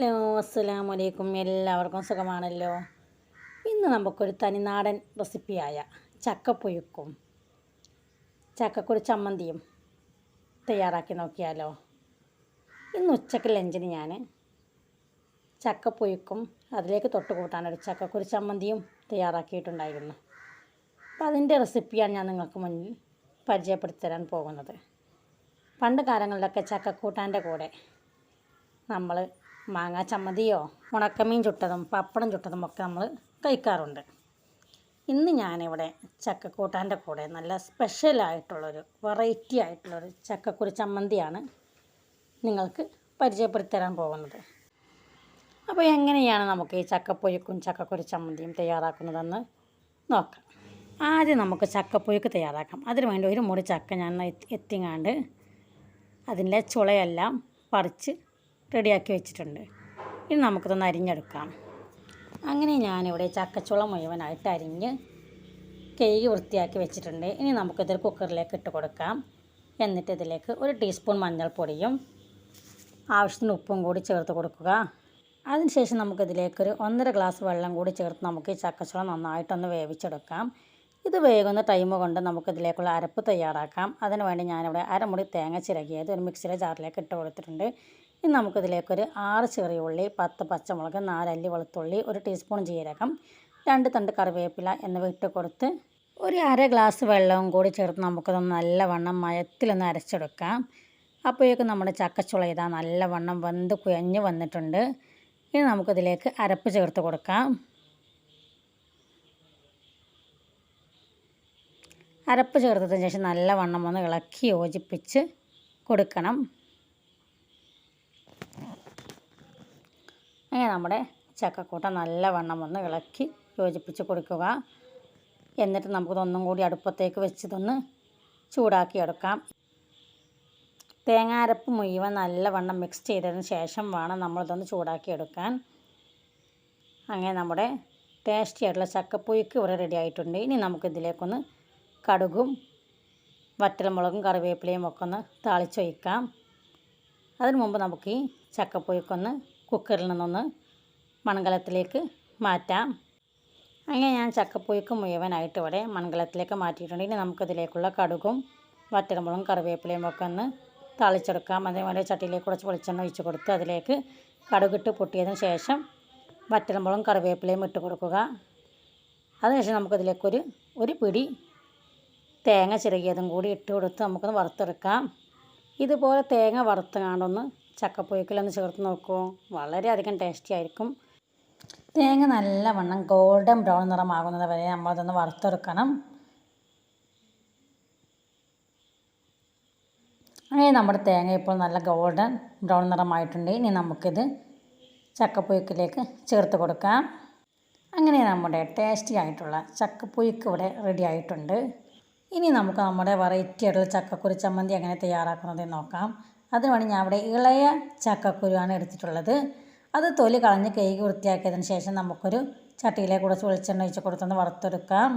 Hello അസ്സലാം വലൈക്കും എല്ലാവർക്കും സുഖമാണല്ലോ? ഇന്ന് നമുക്കൊരു തനിനാടൻ റെസിപ്പിയായ ചക്കപ്പുഴുക്കും ചക്കക്കുരു ചമ്മന്തിയും തയ്യാറാക്കി നോക്കിയാലോ? ഇന്ന് ഉച്ചയ്ക്ക് ലഞ്ചിന് ഞാൻ ചക്കപ്പുഴുക്കും അതിലേക്ക് തൊട്ട് കൂട്ടാനൊരു ചക്കക്കുരു ചമ്മന്തിയും തയ്യാറാക്കിയിട്ടുണ്ടായിരുന്നു. അപ്പോൾ അതിന്റെ റെസിപ്പിയാണ് ഞാൻ നിങ്ങൾക്ക് മുന്നിൽ പരിചയപ്പെടുത്തി തരാൻ പോകുന്നത്. പണ്ട് കാലങ്ങളിലൊക്കെ ചക്കക്കൂട്ടാന്റെ കൂടെ നമ്മൾ മാങ്ങാ ചമ്മതിയോ ഉണക്കമീൻ ചുട്ടതും പപ്പടം ചുട്ടതും ഒക്കെ നമ്മൾ കഴിക്കാറുണ്ട്. ഇന്ന് ഞാനിവിടെ ചക്കക്കൂട്ടാന്റെ കൂടെ നല്ല സ്പെഷ്യലായിട്ടുള്ളൊരു വെറൈറ്റി ആയിട്ടുള്ളൊരു ചക്കക്കുരു ചമ്മന്തിയാണ് നിങ്ങൾക്ക് പരിചയപ്പെടുത്തി തരാൻ പോകുന്നത്. അപ്പോൾ എങ്ങനെയാണ് നമുക്ക് ഈ ചക്കപ്പൊഴുക്കും ചക്കക്കുരു ചമ്മന്തിയും തയ്യാറാക്കുന്നതെന്ന് നോക്കാം. ആദ്യം നമുക്ക് ചക്കപ്പൊഴുക്ക് തയ്യാറാക്കാം. അതിന് വേണ്ടി ഒരു മുറി ചക്ക ഞാൻ എത്തി- എത്തിങ്ങാണ്ട് അതിന്റെ ചുളയെല്ലാം പറിച്ച് റെഡിയാക്കി വെച്ചിട്ടുണ്ട്. ഇനി നമുക്കിതൊന്ന് അരിഞ്ഞെടുക്കാം. അങ്ങനെ ഞാനിവിടെ ചക്കച്ചുള മുഴുവനായിട്ട് അരിഞ്ഞ് കേക്ക് വൃത്തിയാക്കി വെച്ചിട്ടുണ്ട്. ഇനി നമുക്കിതൊരു കുക്കറിലേക്ക് ഇട്ട് കൊടുക്കാം. എന്നിട്ട് ഇതിലേക്ക് ഒരു ടീസ്പൂൺ മഞ്ഞൾപ്പൊടിയും ആവശ്യത്തിന് ഉപ്പും കൂടി ചേർത്ത് കൊടുക്കുക. അതിനുശേഷം നമുക്കിതിലേക്കൊരു ഒന്നര ഗ്ലാസ് വെള്ളം കൂടി ചേർത്ത് നമുക്ക് ഈ ചക്കച്ചുള നന്നായിട്ടൊന്ന് വേവിച്ചെടുക്കാം. ഇത് വേകുന്ന ടൈം കൊണ്ട് നമുക്കിതിലേക്കുള്ള അരപ്പ് തയ്യാറാക്കാം. അതിനുവേണ്ടി ഞാനിവിടെ അരമുടി തേങ്ങ ചിരകിയത് ഒരു മിക്സിയിലെ ജാറിലേക്ക് ഇട്ട് കൊടുത്തിട്ടുണ്ട്. ഇനി നമുക്കിതിലേക്കൊരു ആറ് ചെറിയ ഉള്ളി പത്ത് പച്ചമുളക് നാലല്ലി വെളുത്തുള്ളി ഒരു ടീസ്പൂൺ ജീരകം രണ്ട് തണ്ട് കറിവേപ്പില എന്നിവ ഇട്ട് കൊടുത്ത് ഒരു അര ഗ്ലാസ് വെള്ളവും കൂടി ചേർത്ത് നമുക്കതൊന്ന് നല്ലവണ്ണം മയത്തിലൊന്ന് അരച്ചെടുക്കാം. അപ്പോഴേക്കും നമ്മുടെ ചക്കച്ചുള ഇതാ നല്ലവണ്ണം വെന്ത് കുഴഞ്ഞ് വന്നിട്ടുണ്ട്. ഇനി നമുക്കിതിലേക്ക് അരപ്പ് ചേർത്ത് കൊടുക്കാം. അരപ്പ് ചേർത്തതിന് ശേഷം നല്ലവണ്ണം ഒന്ന് ഇളക്കി യോജിപ്പിച്ച് കൊടുക്കണം. അങ്ങനെ നമ്മുടെ ചക്കക്കൂട്ട നല്ലവണ്ണം ഒന്ന് ഇളക്കി യോജിപ്പിച്ച് കൊടുക്കുക. എന്നിട്ട് നമുക്കിതൊന്നും കൂടി അടുപ്പത്തേക്ക് വെച്ചിതൊന്ന് ചൂടാക്കി എടുക്കാം. തേങ്ങാരപ്പ് മുഴുവൻ നല്ലവണ്ണം മിക്സ് ചെയ്തതിന് ശേഷം വേണം നമ്മളിതൊന്ന് ചൂടാക്കി എടുക്കാൻ. അങ്ങനെ നമ്മുടെ ടേസ്റ്റി ആയിട്ടുള്ള ചക്കപ്പുയ്ക്ക് ഇവിടെ റെഡി ആയിട്ടുണ്ട്. ഇനി നമുക്കിതിലേക്കൊന്ന് കടുകും വറ്റൽമുളകും കറിവേപ്പിലയും ഒക്കെ ഒന്ന് താളിച്ചൊഴിക്കാം അതിനു മുമ്പ് നമുക്ക് ഈ ചക്കപ്പുഴുക്കൊന്ന് കുക്കറിൽ നിന്നൊന്ന് മൺകലത്തിലേക്ക് മാറ്റാം. അങ്ങനെ ഞാൻ ചക്കപ്പുഴുക്ക് മുഴുവനായിട്ട് ഇവിടെ മൺകലത്തിലേക്ക് മാറ്റിയിട്ടുണ്ട്. ഇനി നമുക്കിതിലേക്കുള്ള കടുകും വറ്റൽമുളകും കറിവേപ്പിലയും ഒക്കെ ഒന്ന് തളിച്ചെടുക്കാം. അതേപോലെ ചട്ടിയിലേക്ക് കുറച്ച് വെളിച്ചെണ്ണ ഒഴിച്ച് കൊടുത്ത് അതിലേക്ക് കടുകിട്ട് പൊട്ടിയതിന് ശേഷം വറ്റൽമുളകും കറിവേപ്പിലയും ഇട്ട് കൊടുക്കുക. അതിനുശേഷം നമുക്കിതിലേക്കൊരു ഒരു പിടി തേങ്ങ ചിരകിയതും കൂടി ഇട്ട് കൊടുത്ത് നമുക്കൊന്ന് വറുത്തെടുക്കാം. ഇതുപോലെ തേങ്ങ വറുത്തങ്ങാണ്ടൊന്ന് ചക്കപ്പുഴുക്കിലൊന്ന് ചേർത്ത് നോക്കൂ. വളരെയധികം ടേസ്റ്റി ആയിരിക്കും. തേങ്ങ നല്ലവണ്ണം ഗോൾഡൻ ബ്രൗൺ നിറമാകുന്നത് വരെ നമ്മളതൊന്ന് വറുത്തെടുക്കണം. അങ്ങനെ നമ്മുടെ തേങ്ങ ഇപ്പോൾ നല്ല ഗോൾഡൻ ബ്രൗൺ നിറമായിട്ടുണ്ട്. ഇനി നമുക്കിത് ചക്കപ്പുഴുക്കിലേക്ക് ചേർത്ത് കൊടുക്കാം. അങ്ങനെ നമ്മുടെ ടേസ്റ്റി ആയിട്ടുള്ള ചക്കപ്പുഴുക്ക് ഇവിടെ റെഡി ആയിട്ടുണ്ട്. ഇനി നമുക്ക് നമ്മുടെ വെറൈറ്റി ആയിട്ടുള്ള ചക്കക്കുരി ചമ്മന്തി എങ്ങനെ തയ്യാറാക്കുന്നത് നോക്കാം. അതിനുവേണ്ടി ഞാൻ ഇവിടെ ഇളയ ചക്കക്കുരുവാണ് എടുത്തിട്ടുള്ളത്. അത് തൊലി കളഞ്ഞ് കേക്ക് വൃത്തിയാക്കിയതിന് ശേഷം നമുക്കൊരു ചട്ടിയിലെ കുറച്ച് വെളിച്ചെണ്ണ ഒഴിച്ച് കൊടുത്തൊന്ന് വറുത്തെടുക്കാം.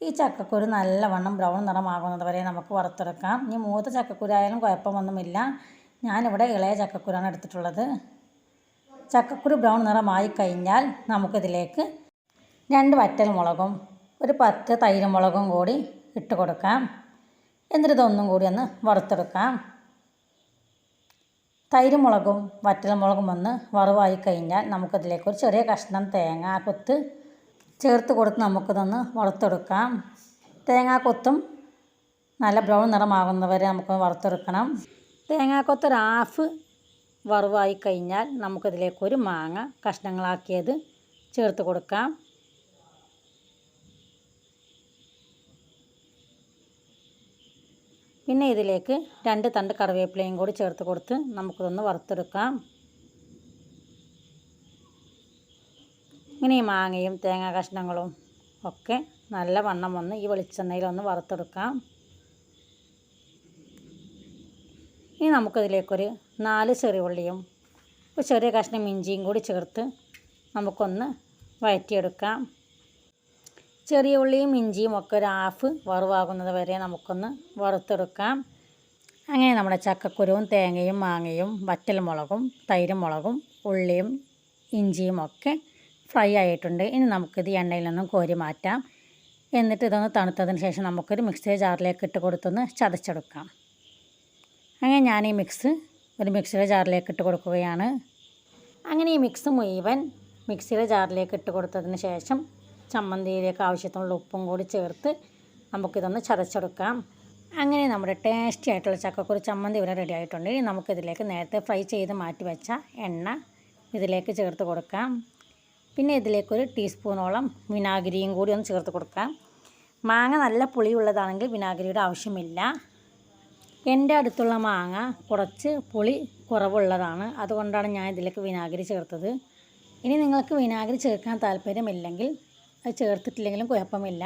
ഈ ചക്കക്കുരു നല്ലവണ്ണം ബ്രൗൺ നിറമാകുന്നത് വരെ നമുക്ക് വറുത്തെടുക്കാം. ഇനി മൂത്ത ചക്കക്കുരായാലും കുഴപ്പമൊന്നുമില്ല. ഞാനിവിടെ ഇളയ ചക്കക്കുരാണ് എടുത്തിട്ടുള്ളത്. ചക്കക്കുരു ബ്രൗൺ നിറമായി കഴിഞ്ഞാൽ നമുക്കിതിലേക്ക് രണ്ട് വറ്റൽ മുളകും ഒരു പത്ത് തൈര് മുളകും കൂടി ഇട്ട് കൊടുക്കാം. എന്നിട്ട് ഇതൊന്നും കൂടി ഒന്ന് വറുത്തെടുക്കാം. തൈര് മുളകും വറ്റൽ മുളകും ഒന്ന് വറവായി കഴിഞ്ഞാൽ നമുക്കതിലേക്ക് ഒരു ചെറിയ കഷ്ണം തേങ്ങ കൊത്ത് ചേർത്ത് കൊടുത്ത് നമുക്കിതൊന്ന് വറുത്തെടുക്കാം. തേങ്ങാക്കൊത്തും നല്ല ബ്രൗൺ നിറമാകുന്നവരെ നമുക്ക് വറുത്തെടുക്കണം. തേങ്ങാക്കൊത്ത് ഒരു ഹാഫ് വറവായി കഴിഞ്ഞാൽ നമുക്കതിലേക്ക് ഒരു മാങ്ങ കഷ്ണങ്ങളാക്കിയത് ചേർത്ത് കൊടുക്കാം. പിന്നെ ഇതിലേക്ക് രണ്ട് തണ്ട് കറിവേപ്പിലയും കൂടി ചേർത്ത് കൊടുത്ത് നമുക്കിതൊന്ന് വറുത്തെടുക്കാം. ഇങ്ങനെ ഈ മാങ്ങയും തേങ്ങാ കഷ്ണങ്ങളും ഒക്കെ നല്ല വണ്ണം വന്ന് ഈ വെളിച്ചെണ്ണയിലൊന്ന് വറുത്തെടുക്കാം. ഇനി നമുക്കതിലേക്കൊരു നാല് ചെറിയുള്ളിയും ഒരു ചെറിയ കഷ്ണം ഇഞ്ചിയും കൂടി ചേർത്ത് നമുക്കൊന്ന് വഴറ്റിയെടുക്കാം. ചെറിയ ഉള്ളിയും ഇഞ്ചിയും ഒക്കെ ഒരു ഹാഫ് വറുവാകുന്നത് വരെ നമുക്കൊന്ന് വറുത്തെടുക്കാം. അങ്ങനെ നമ്മുടെ ചക്കക്കുരുവും തേങ്ങയും മാങ്ങയും വറ്റൽ മുളകും തൈരും മുളകും ഉള്ളിയും ഇഞ്ചിയും ഒക്കെ ഫ്രൈ ആയിട്ടുണ്ട്. ഇനി നമുക്കിത് എണ്ണയിൽ നിന്നും കോരി മാറ്റാം. എന്നിട്ട് ഇതൊന്ന് തണുത്തതിന് ശേഷം നമുക്കൊരു മിക്സി ജാറിലേക്ക് ഇട്ട് കൊടുത്തൊന്ന് ചതച്ചെടുക്കാം. അങ്ങനെ ഞാൻ ഈ മിക്സ് ഒരു മിക്സിയുടെ ജാറിലേക്ക് ഇട്ട് കൊടുക്കുകയാണ്. അങ്ങനെ ഈ മിക്സ് മുഴുവൻ മിക്സിയുടെ ജാറിലേക്ക് ഇട്ട് കൊടുത്തതിന് ശേഷം ചമ്മന്തിയിലേക്ക് ആവശ്യത്തിനുള്ള ഉപ്പും കൂടി ചേർത്ത് നമുക്കിതൊന്ന് ചതച്ചെടുക്കാം. അങ്ങനെ നമ്മുടെ ടേസ്റ്റി ആയിട്ടുള്ള ചക്കക്കുറി ചമ്മന്തി ഇവിടെ റെഡി ആയിട്ടുണ്ട്. ഇനി നമുക്കിതിലേക്ക് നേരത്തെ ഫ്രൈ ചെയ്ത് മാറ്റി വെച്ച എണ്ണ ഇതിലേക്ക് ചേർത്ത് കൊടുക്കാം. പിന്നെ ഇതിലേക്കൊരു ടീസ്പൂണോളം വിനാഗിരിയും കൂടി ഒന്ന് ചേർത്ത് കൊടുക്കാം. മാങ്ങ നല്ല പുളിയുള്ളതാണെങ്കിൽ വിനാഗിരിയുടെ ആവശ്യമില്ല. എന്റെ അടുത്തുള്ള മാങ്ങ കുറച്ച് പുളി കുറവുള്ളതാണ്. അതുകൊണ്ടാണ് ഞാൻ ഇതിലേക്ക് വിനാഗിരി ചേർത്തത്. ഇനി നിങ്ങൾക്ക് വിനാഗിരി ചേർക്കാൻ താല്പര്യമില്ലെങ്കിൽ അത് ചേർത്തിട്ടില്ലെങ്കിലും കുഴപ്പമില്ല.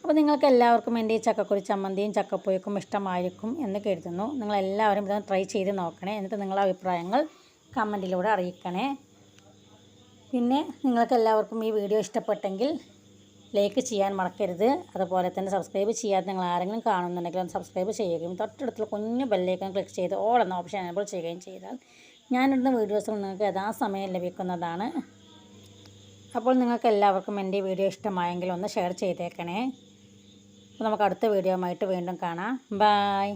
അപ്പോൾ നിങ്ങൾക്ക് എല്ലാവർക്കും എന്റെ ഈ ചക്കക്കുരി ചമ്മന്തിയും ചക്കപ്പുയക്കും ഇഷ്ടമായിരിക്കും എന്ന് കരുതുന്നു. നിങ്ങളെല്ലാവരും ഇതൊന്ന് ട്രൈ ചെയ്ത് നോക്കണേ. എന്നിട്ട് നിങ്ങളുടെ അഭിപ്രായങ്ങൾ കമന്റിലൂടെ അറിയിക്കണേ. പിന്നെ നിങ്ങൾക്ക് എല്ലാവർക്കും ഈ വീഡിയോ ഇഷ്ടപ്പെട്ടെങ്കിൽ ലൈക്ക് ചെയ്യാൻ മറക്കരുത്. അതുപോലെ തന്നെ സബ്സ്ക്രൈബ് ചെയ്യാതെ നിങ്ങൾ ആരെങ്കിലും കാണുന്നുണ്ടെങ്കിൽ ഒന്ന് സബ്സ്ക്രൈബ് ചെയ്യുകയും തൊട്ടടുത്തുള്ള കുഞ്ഞു ബെല്ലേക്കും ക്ലിക്ക് ചെയ്ത് ഓൾ എന്ന ഓപ്ഷൻ എനേബിൾ ചെയ്യുകയും ചെയ്താൽ ഞാനിടുന്ന വീഡിയോസ് നിങ്ങൾക്ക് യഥാസമയം ലഭിക്കുന്നതാണ്. അപ്പോൾ നിങ്ങൾക്ക് എല്ലാവർക്കും എന്റെ വീഡിയോ ഇഷ്ടമായെങ്കിൽ ഒന്ന് ഷെയർ ചെയ്തേക്കണേ. അപ്പോൾ നമുക്ക് അടുത്ത വീഡിയോ വീണ്ടും കാണാം. ബായ്